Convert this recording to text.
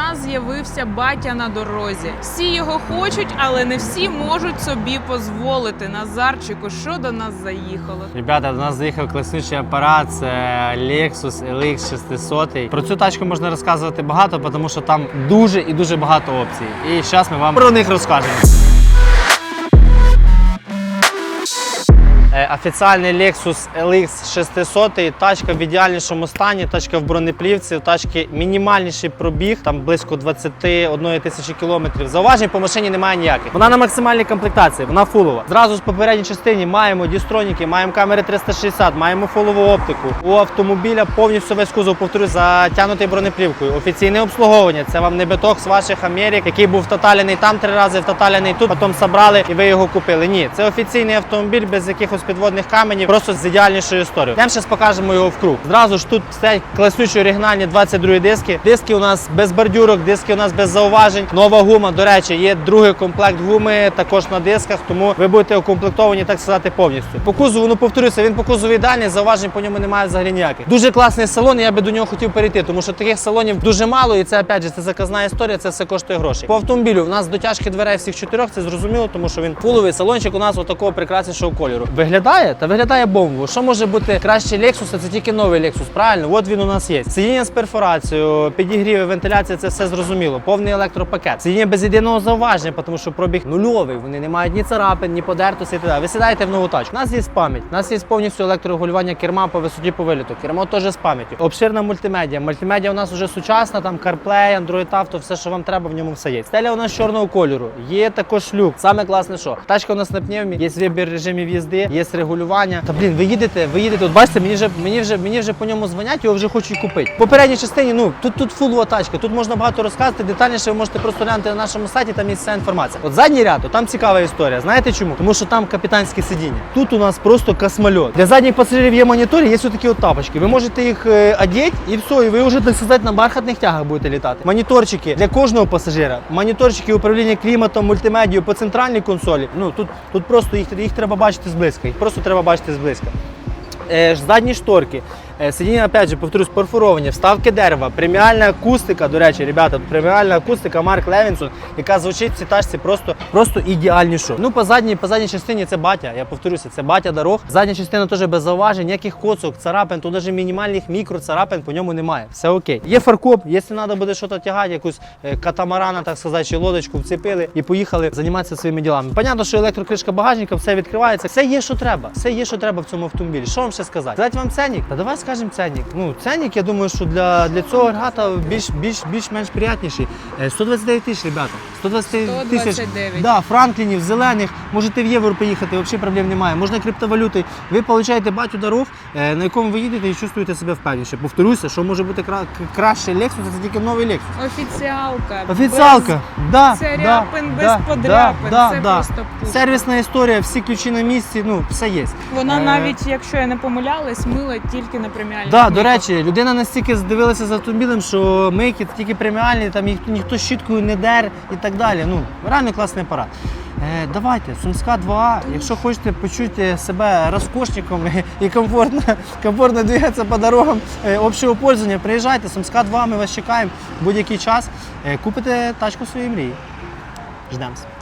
нас з'явився батя на дорозі. Всі його хочуть, але не всі можуть собі дозволити. Назарчику, що до нас заїхало? Ребята, до нас заїхав класичний апарат, це Lexus LX 600. Про цю тачку можна розказувати багато, тому що там дуже і дуже багато опцій. І зараз ми вам про них розкажемо. Офіціальний Lexus LX 600, тачка в ідеальнішому стані, тачка в бронеплівці, тачки мінімальніший пробіг, там близько 21 тисячі кілометрів. Зауважень по машині немає ніяких. Вона на максимальній комплектації, вона фулова. Зразу ж по передній частині маємо дістроніки, маємо камери 360, маємо фулову оптику. У автомобіля повністю весь кузов, повторюсь, затягнутий бронеплівкою. Офіційне обслуговування. Це вам не биток з ваших Америк, який був таталяний там три рази, втаталяний тут, потім забрали і ви його купили. Ні, це офіційний автомобіль без якихось підводних каменів, просто з ідеальнішою історією. Йдемо зараз покажемо його вкруг. Зразу ж тут стоять класнючі оригінальні 22 диски. Диски у нас без бордюрок, диски у нас без зауважень. Нова гума. До речі, є другий комплект гуми також на дисках, тому ви будете укомплектовані, так сказати, повністю. По кузову, ну повторюся, він по кузову ідеальний, зауважень по ньому немає взагалі ніяких. Дуже класний салон, я би до нього хотів перейти, тому що таких салонів дуже мало, і це опять же це заказна історія, це все коштує грошей. По автомобілю у нас дотяжки дверей всіх чотирьох, це зрозуміло, тому що він фуловий салончик у нас отакого прекраснішого кольору. Виглядає та виглядає бомбово. Що може бути краще Lexus? Це тільки новий Lexus, правильно? От він у нас є. Сидіння з перфорацією, підігріви, вентиляція, це все зрозуміло. Повний електропакет. Сидіння без єдиного зауваження, тому що пробіг нульовий. Вони не мають ні царапин, ні подертості. Ви сідаєте в нову тачку. У нас є пам'ять. У нас є повністю електрорегулювання керма по висоті по виліту. Кермо теж з пам'яттю. Обширна мультимедіа. Мультимедіа у нас вже сучасна, там CarPlay, Android Auto, все, що вам треба, в ньому все є. Стеля у нас чорного кольору. Є також люк. Саме класне, що тачка у нас на пневмі, є вибір режимів їзди, є регулювання. Та блін, ви їдете, ви їдете. От бачите, мені вже мені вже мені вже по ньому дзвонять, його вже хочуть купити. В попередній частині, ну тут тут фулова тачка. Тут можна багато розказати. Детальніше ви можете просто глянути на нашому сайті. Там є вся інформація. От задній ряд, там цікава історія. Знаєте чому? Тому що там капітанське сидіння. Тут у нас просто космольот. Для задніх пасажирів є монітори, є ось такі от тапочки. Ви можете їх е, одіти і все, і ви вже так сказати на бархатних тягах будете літати. Моніторчики для кожного пасажира. Моніторчики управління кліматом, мультимедією по центральній консолі. Ну тут, тут просто їх, їх треба бачити зблизька. Просто треба бачити зблизька. Е, задні шторки, сидіння, опять же, повторюсь, перфоровані, вставки дерева, преміальна акустика, до речі, ребята, преміальна акустика Марк Левінсон, яка звучить в цій тачці просто, просто ідеальніше. Ну, по задній, по задній частині це батя, я повторюся, це батя дорог. Задня частина теж без зауважень, ніяких коцок, царапин, тут навіть мінімальних мікроцарапин по ньому немає. Все окей. Є фаркоп, якщо треба буде щось тягати, якусь е, катамарана, так сказати, чи лодочку вцепили і поїхали займатися своїми ділами. Понятно, що електрокришка багажника, все відкривається, все є, що треба. Все є, що треба в цьому автомобілі. Що вам ще сказати? Сказати вам ценник? Та давай скажемо ценник. Ну, ценник, я думаю, що для, для цього аргата більш, більш, більш-менш приятніший. Е, 129 тисяч, ребята. 129 тисяч. Да, франклінів, зелених, можете в євро поїхати, взагалі проблем немає. Можна криптовалюти. Ви получаєте батю дорог, е, на якому ви їдете і чувствуєте себе впевніше. Повторюся, що може бути кра- краще Lexus, це тільки новий Lexus. Офіціалка. Офіціалка, да, царапин, да, без да, подряпин. да, Це да. просто пушка. Сервісна історія, всі ключі на місці, ну все є. Вона Е, навіть, якщо я не помилялась, мила тільки на преміальних Да, до речі, людина настільки здивилася за автомобілем, що мийки тільки преміальні, там їх ніхто щіткою не дер і так далі. Ну, реально класний апарат. Е, давайте, Сумська 2, якщо хочете почути себе розкошником і комфортно, комфортно двигатися по дорогам е, общого пользування, приїжджайте, Сумська 2, ми вас чекаємо будь-який час. Е, купите тачку своєї мрії. Ждемось.